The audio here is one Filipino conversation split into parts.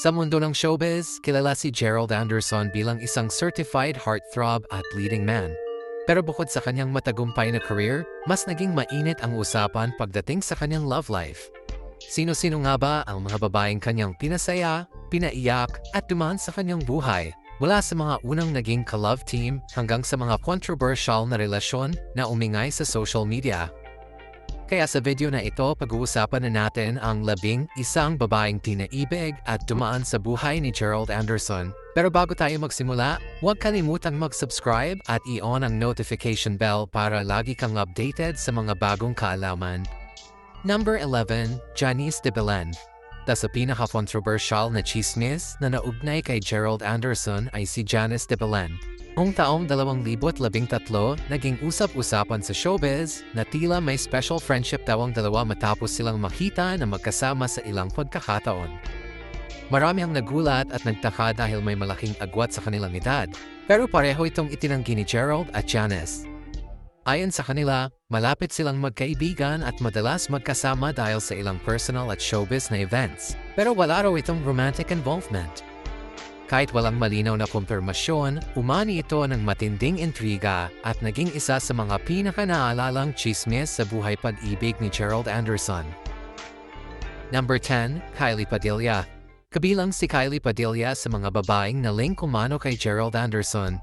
Sa mundo ng showbiz, kilala si Gerald Anderson bilang isang certified heartthrob at leading man. Pero bukod sa kanyang matagumpay na career, mas naging mainit ang usapan pagdating sa kanyang love life. Sino-sino nga ba ang mga babaeng kanyang pinasaya, pinaiyak at dumaan sa kanyang buhay? Mula sa mga unang naging ka-love team hanggang sa mga controversial na relasyon na umingay sa social media. Kaya sa video na ito, pag-uusapan na natin ang labing isang babaeng tinaibig at dumaan sa buhay ni Gerald Anderson. Pero bago tayo magsimula, huwag kalimutang mag-subscribe at i-on ang notification bell para lagi kang updated sa mga bagong kaalaman. Number 11, Janice de Belen. Ta sa pinaka-controversial na chismis na naugnay kay Gerald Anderson ay si Janice de Belen. Noong taong 2013, naging usap-usapan sa showbiz na tila may special friendship daw ang dalawa matapos silang makita na magkasama sa ilang pagkakataon. Marami ang nagulat at nagtaka dahil may malaking agwat sa kanilang edad, pero pareho itong itinanggi ni Gerald at Janice. Ayon sa kanila, malapit silang magkaibigan at madalas magkasama dahil sa ilang personal at showbiz na events, pero wala raw itong romantic involvement. Kahit walang malinaw na kumpirmasyon, umani ito ng matinding intriga at naging isa sa mga pinakanaalalang chismis sa buhay pag-ibig ni Gerald Anderson. Number 10, Kylie Padilla. Kabilang si Kylie Padilla sa mga babaeng naling kumano kay Gerald Anderson.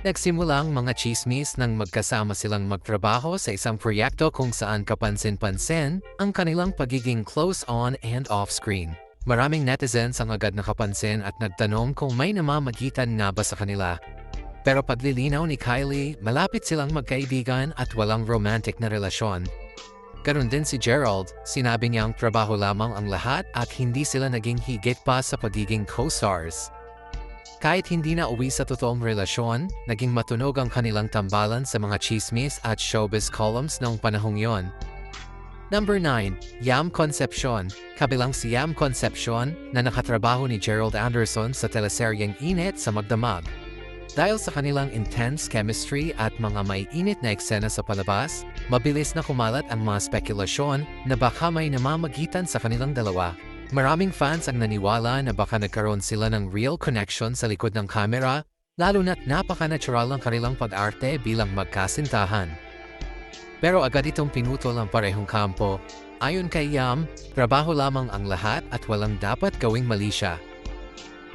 Nagsimula ang mga chismis nang magkasama silang magtrabaho sa isang proyekto kung saan kapansin-pansin ang kanilang pagiging close on and off-screen. Maraming netizens ang agad nakapansin at nagtanong kung may namamagitan nga ba sa kanila. Pero paglilinaw ni Kylie, malapit silang magkaibigan at walang romantic na relasyon. Ganon din si Gerald, sinabi niyang trabaho lamang ang lahat at hindi sila naging higit pa sa pagiging co-stars. Kahit hindi na uwi sa totoong relasyon, naging matunog ang kanilang tambalan sa mga chismis at showbiz columns noong panahong yon. Number 9, Yam Concepcion. Kabilang si Yam Concepcion na nakatrabaho ni Gerald Anderson sa teleseryeng Init sa Magdamag. Dahil sa kanilang intense chemistry at mga may init na eksena sa palabas, mabilis na kumalat ang mga spekulasyon na baka may namamagitan sa kanilang dalawa. Maraming fans ang naniwala na baka nagkaroon sila ng real connection sa likod ng camera, lalo na't napaka-natural ng kanilang pag-arte bilang magkasintahan. Pero agad itong pinutol ang parehong kampo. Ayon kay Yam, trabaho lamang ang lahat at walang dapat gawing mali siya.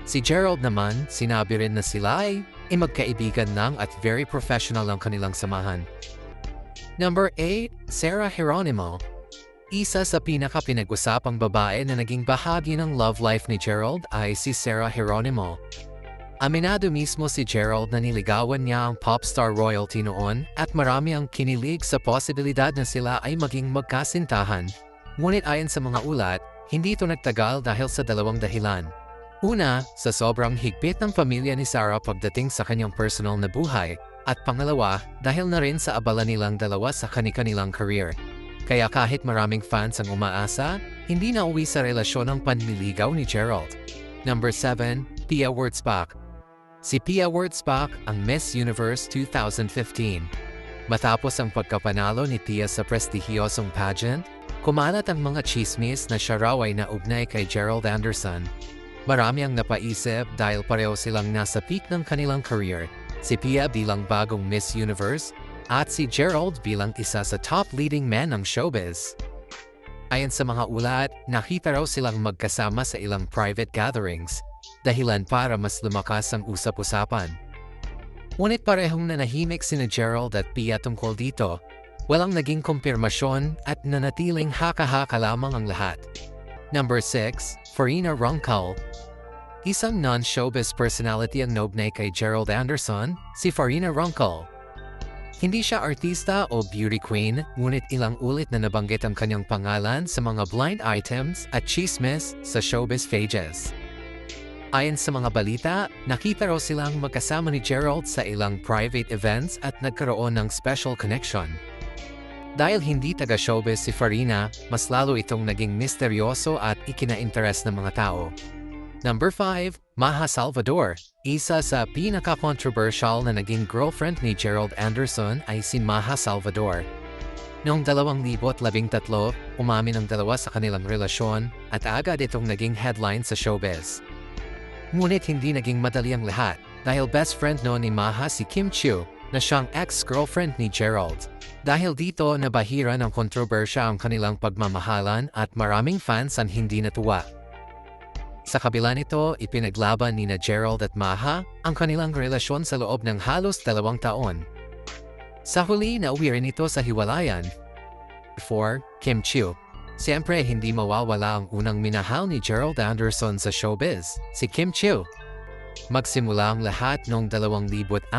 Si Gerald naman, sinabi rin na sila ay ay magkaibigan lang at very professional ang kanilang samahan. Number 8, Sarah Geronimo. Isa sa pinaka-pinag-usapang babae na naging bahagi ng love life ni Gerald ay si Sarah Geronimo. Aminado mismo si Gerald na niligawan niya ang pop star royalty noon at marami ang kinilig sa posibilidad na sila ay maging magkasintahan. Ngunit ayon sa mga ulat, hindi ito nagtagal dahil sa dalawang dahilan. Una, sa sobrang higpit ng pamilya ni Sarah pagdating sa kanyang personal na buhay, at pangalawa, dahil na rin sa abala nilang dalawa sa kani-kanilang career. Kaya kahit maraming fans ang umaasa, hindi na uwi sa relasyon ng panliligaw ni Gerald. Number 7, Pia Wurtzbach. Si Pia Wurtzbach ang Miss Universe 2015. Matapos ang pagkapanalo ni Pia sa prestihiyosong pageant, kumalat ang mga chismis na siya raw ay naugnay kay Gerald Anderson Marami ang napaisip dahil pareho silang nasa peak ng kanilang career, si Pia bilang bagong Miss Universe at si Gerald bilang isa sa top leading men ng showbiz. Ayon sa mga ulat, nakita raw silang magkasama sa ilang private gatherings, dahilan para mas lumakas ang usap-usapan. Ngunit parehong nanahimik sina Gerald at Pia tungkol dito, walang naging kumpirmasyon at nanatiling haka-haka lamang ang lahat. Number 6, Farina Roncal. Isang non-showbiz personality ang nognay kay Gerald Anderson, si Farina Roncal. Hindi siya artista o beauty queen, ngunit ilang ulit na nabanggit ang kanyang pangalan sa mga blind items at chismes sa showbiz pages. Ayon sa mga balita, nakita raw silang magkasama ni Gerald sa ilang private events at nagkaroon ng special connection. Dahil hindi taga-showbiz si Farina, mas lalo itong naging misteryoso at ikinainteres ng mga tao. Number 5, Maha Salvador. Isa sa pinaka-controversial na naging girlfriend ni Gerald Anderson ay si Maha Salvador. Noong 2013, umamin ang dalawa sa kanilang relasyon at agad itong naging headline sa showbiz. Ngunit hindi naging madali ang lahat dahil best friend noon ni Maha si Kim Chiu na siyang ex-girlfriend ni Gerald. Dahil dito nabahira ng kontrobersya ang kanilang pagmamahalan at maraming fans ang hindi natuwa. Sa kabila nito, ipinaglaban ni na Gerald at Maha ang kanilang relasyon sa loob ng halos dalawang taon. Sa huli, nauwi rin ito sa hiwalayan. 4. Kim Chiu Siyempre, hindi mawawala ang unang minahal ni Gerald Anderson sa showbiz, si Kim Chiu. Magsimula ang lahat noong 2006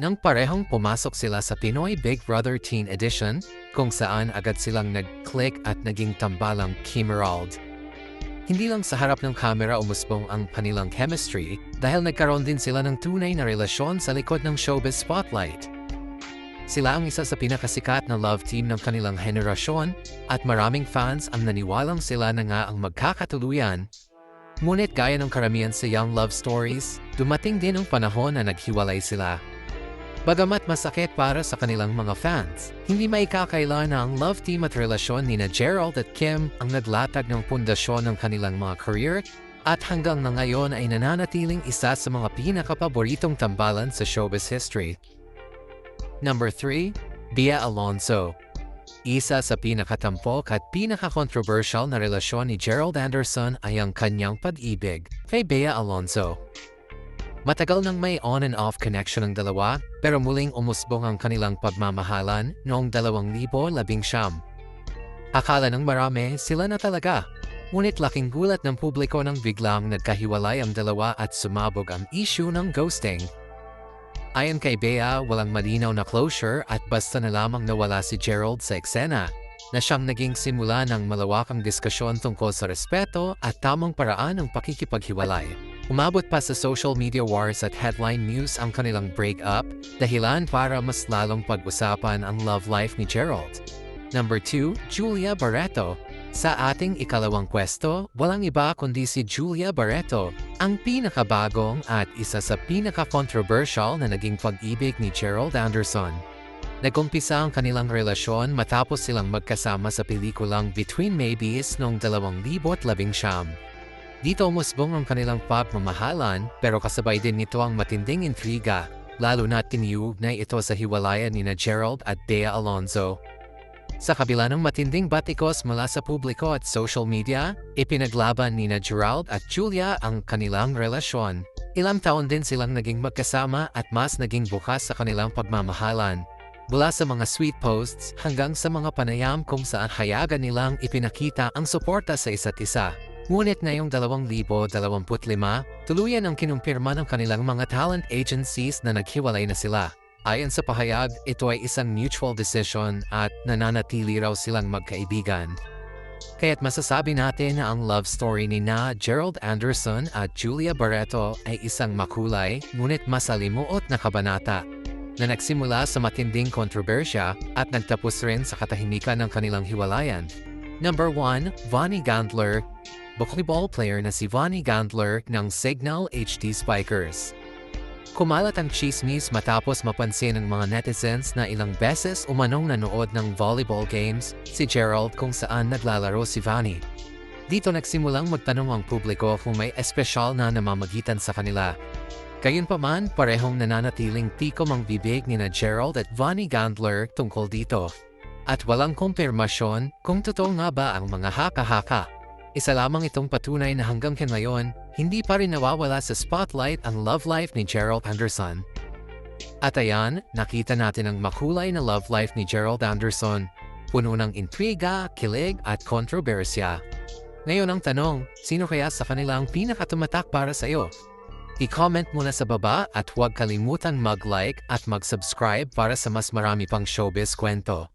nang parehong pumasok sila sa Pinoy Big Brother Teen Edition kung saan agad silang nag-click at naging tambalang Kimerald. Hindi lang sa harap ng kamera umusbong ang kanilang chemistry dahil nagkaroon din sila ng tunay na relasyon sa likod ng showbiz spotlight. Sila ang isa sa pinakasikat na love team ng kanilang henerasyon at maraming fans ang naniwalang sila na nga ang magkakatuluyan. Ngunit gaya ng karamihan sa young love stories, dumating din ang panahon na naghiwalay sila. Bagamat masakit para sa kanilang mga fans, hindi maikakaila na ang love team at relasyon ni na Gerald at Kim ang naglatag ng pundasyon ng kanilang mga career at hanggang na ngayon ay nananatiling isa sa mga pinakapaboritong tambalan sa showbiz history. Number 3, Bia Alonso. Isa sa pinakatampok at pinaka-controversial na relasyon ni Gerald Anderson ay ang kanyang pag-ibig kay Bea Alonso. Matagal nang may on and off connection ng dalawa pero muling umusbong ang kanilang pagmamahalan noong 2019. Akala ng marami sila na talaga. Ngunit laking gulat ng publiko nang biglang nagkahiwalay ang dalawa at sumabog ang issue ng ghosting. Ayon kay Bea, walang malinaw na closure at basta na lamang nawala si Gerald sa eksena na siyang naging simula ng malawakang diskusyon tungkol sa respeto at tamang paraan ng pakikipaghiwalay. Umabot pa sa social media wars at headline news ang kanilang breakup, dahilan para mas lalong pag-usapan ang love life ni Gerald. Number 2, Julia Barreto sa ating ikalawang pwesto, walang iba kundi si Julia Barreto, ang pinakabagong at isa sa pinaka-controversial na naging pag-ibig ni Gerald Anderson. Nagumpisa ang kanilang relasyon matapos silang magkasama sa pelikulang Between Maybes noong 2019. Dito umusbong ang kanilang pagmamahalan pero kasabay din nito ang matinding intriga, lalo na tiniugnay ito sa hiwalayan ni na Gerald at Dea Alonzo. Sa kabila ng matinding batikos mula sa publiko at social media, ipinaglaban ni na Gerald at Julia ang kanilang relasyon. Ilang taon din silang naging magkasama at mas naging bukas sa kanilang pagmamahalan. Mula sa mga sweet posts hanggang sa mga panayam kung saan hayagan nilang ipinakita ang suporta sa isa't isa. Ngunit ngayong 2025, tuluyan ang kinumpirma ng kanilang mga talent agencies na naghiwalay na sila. Ayon sa pahayag, ito ay isang mutual decision at nananatili raw silang magkaibigan. Kaya't masasabi natin na ang love story ni na Gerald Anderson at Julia Barreto ay isang makulay ngunit masalimuot na kabanata na nagsimula sa matinding kontrobersya at nagtapos rin sa katahimikan ng kanilang hiwalayan. Number 1, Vonnie Gandler Volleyball player na si Vonnie Gandler ng Signal HD Spikers. Kumalat ang chismis matapos mapansin ng mga netizens na ilang beses umanong nanood ng volleyball games si Gerald kung saan naglalaro si Vanny. Dito nagsimulang magtanong ang publiko kung may espesyal na namamagitan sa kanila. Gayunpaman, parehong nananatiling tikom ang bibig ni na Gerald at Vonnie Gandler tungkol dito. At walang kumpirmasyon kung totoo nga ba ang mga haka-haka. Isa lamang itong patunay na hanggang ngayon, hindi pa rin nawawala sa spotlight ang love life ni Gerald Anderson. At ayan, nakita natin ang makulay na love life ni Gerald Anderson, puno ng intriga, kilig at kontrobersya. Ngayon ang tanong, sino kaya sa kanila ang pinakatumatak para sa iyo? I-comment muna sa baba at huwag kalimutang mag-like at mag-subscribe para sa mas marami pang showbiz kwento.